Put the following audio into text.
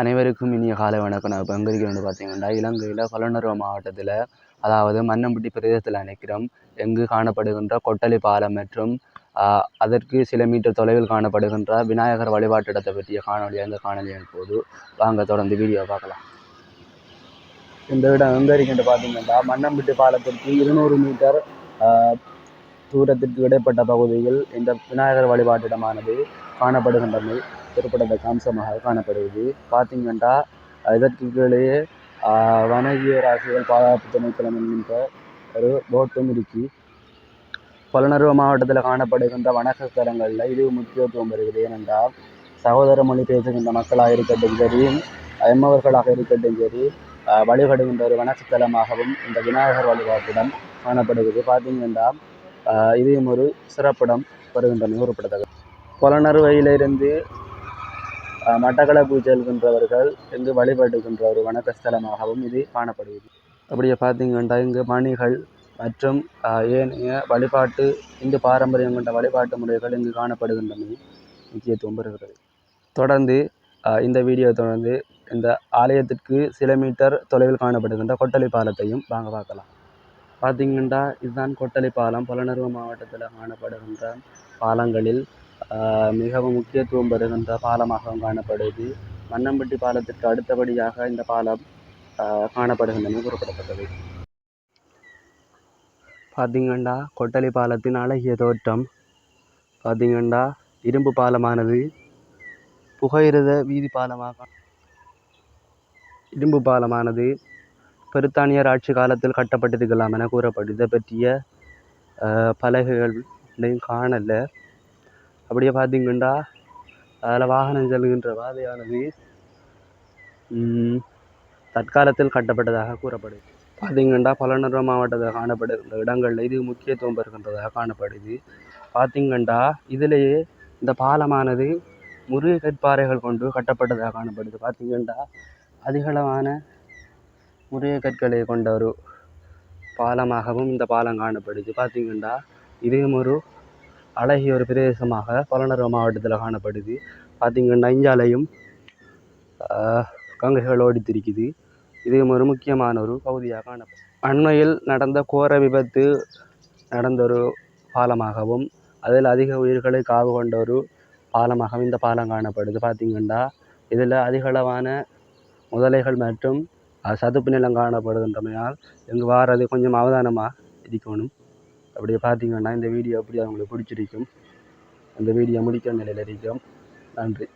அனைவருக்கும் இனிய காலை வணக்கம். நான் இப்போ எங்கே இருக்கிறேன்னு பார்த்தீங்கன்னா இலங்கையில் கொலனருவ மாவட்டத்தில் அதாவது மன்னம்பட்டி பிரதேசத்தில் நினைக்கிறோம். எங்கு காணப்படுகின்ற கொட்டலி பாலம் மற்றும் அதற்கு சில மீட்டர் தொலைவில் காணப்படுகின்ற விநாயகர் வழிபாட்டிடத்தை பற்றிய காணொலி அந்த காணொலியின் போது வாங்க தொடர்ந்து வீடியோ பார்க்கலாம். இந்த இடம் எங்கே இருக்குன்னு பார்த்தீங்கன்னா மன்னம்பட்டி பாலத்திற்கு இருநூறு மீட்டர் ஆஹ், தூரத்திற்கு இடைப்பட்ட பகுதியில் இந்த விநாயகர் வழிபாட்டிடமானது காணப்படுகின்றமை குறிப்பிடத்தக்க அம்சமாக காணப்படுகிறது. பார்த்தீங்கன்னா இதற்கு கீழே ஆஹ், ராசிகள் பாதுகாப்பு திணைக்களம் என்கின்ற ஒரு போட்டும் இருக்கு. புலனருவ மாவட்டத்தில் காணப்படுகின்ற வணக்கத்தலங்களில் இது முக்கியத்துவம் பெறுகிறது. ஏனென்றால் சகோதர மொழி பேசுகின்ற மக்களாக இருக்கட்டும் சரி எம்மவர்களாக இருக்கட்டும் சரி வழிபடுகின்ற ஒரு வணக்கஸ்தலமாகவும் இந்த விநாயகர் வழிபாட்டிடம் காணப்படுகிறது. பார்த்தீங்கன்னா இதையும் ஒரு சிறப்பிடம் பெறுகின்றன குறிப்பிடத்தக்கது புலனறுவையிலிருந்து மட்டக்களப்பு செல்கின்றவர்கள் இங்கு வழிபடுகின்ற ஒரு வணக்கஸ்தலமாகவும் இது காணப்படுகிறது. அப்படியே பார்த்தீங்கன்னா இங்கு மணிகள் மற்றும் ஏனைய வழிபாட்டு இந்து பாரம்பரியம் கொண்ட வழிபாட்டு முறைகள் இங்கு காணப்படுகின்றன. முக்கியத்துவம் பெறுகிறது. தொடர்ந்து இந்த வீடியோ தொடர்ந்து இந்த ஆலயத்திற்கு சில மீட்டர் தொலைவில் காணப்படுகின்ற கொட்டலி பாலத்தையும் வாங்க பார்க்கலாம். பார்த்தீங்கன்னா இதுதான் கொட்டலி பாலம் புலனர்வ மாவட்டத்தில் காணப்படுகின்ற பாலங்களில் மிகவும் முக்கியத்துவம் பெறுகின்ற பாலமாகவும் காணப்படுது. மன்னம்பட்டி பாலத்திற்கு அடுத்தபடியாக இந்த பாலம் ஆஹ் காணப்படுகின்றன கூறப்படப்பட்டது பார்த்திங்கண்டா கொட்டலி பாலத்தின் அழகிய தோற்றம். பார்த்திங்கண்டா இரும்பு பாலமானது. புகையிரத வீதி பாலமாக இரும்பு பாலமானது. பிரித்தானியர் ஆட்சி காலத்தில் கட்டப்பட்டிருக்கலாம் என கூறப்படுது. இதை பற்றிய பலகைகள் பலகைகளையும் அப்படியே பார்த்திங்கண்டா அதில் வாகனம் செல்கின்ற பாதையானது தற்காலத்தில் கட்டப்பட்டதாக கூறப்படுது. பார்த்திங்கண்டா பலனூர் மாவட்டத்தில் காணப்படுகின்ற இடங்களில் இது முக்கியத்துவம் பெறுகின்றதாக காணப்படுது. பார்த்திங்கண்டா இதிலேயே இந்த பாலமானது முருகை கற்பாறைகள் கொண்டு கட்டப்பட்டதாக காணப்படுது. பார்த்திங்கண்டா அதிகளவான முருகை கற்களை கொண்ட ஒரு பாலமாகவும் இந்த பாலம் காணப்படுது. பார்த்திங்கண்டா இதுவும் ஒரு அழகிய ஒரு பிரதேசமாக பலனருவ மாவட்டத்தில் காணப்படுது. பார்த்திங்கன்னா இஞ்சாலையும் கங்கைகள் ஓடித்திருக்குது. இதுவும் ஒரு முக்கியமான ஒரு பகுதியாக காணப்படுது அண்மையில் நடந்த கோர விபத்து நடந்த ஒரு பாலமாகவும் அதில் அதிக உயிர்களை காவு கொண்ட ஒரு பாலமாகவும் இந்த பாலம் காணப்படுது. பார்த்தீங்கன்னா இதில் அதிகளவான முதலைகள் மற்றும் சதுப்பு நிலம் காணப்படுகின்றமையால் இங்கு வாரது கொஞ்சம் அவதானமாக இருக்கணும். அப்படியே பார்த்தீங்கன்னா இந்த வீடியோ அப்படி அவங்களுக்கு பிடிச்சிருக்கும். அந்த வீடியோ முடிக்கிற நிலையில் இருக்கும். நன்றி.